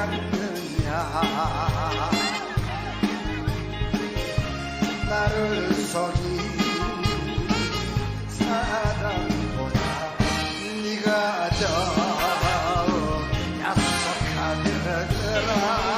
않느냐. 나를 속이 사람보다 네가 더 약속하더라.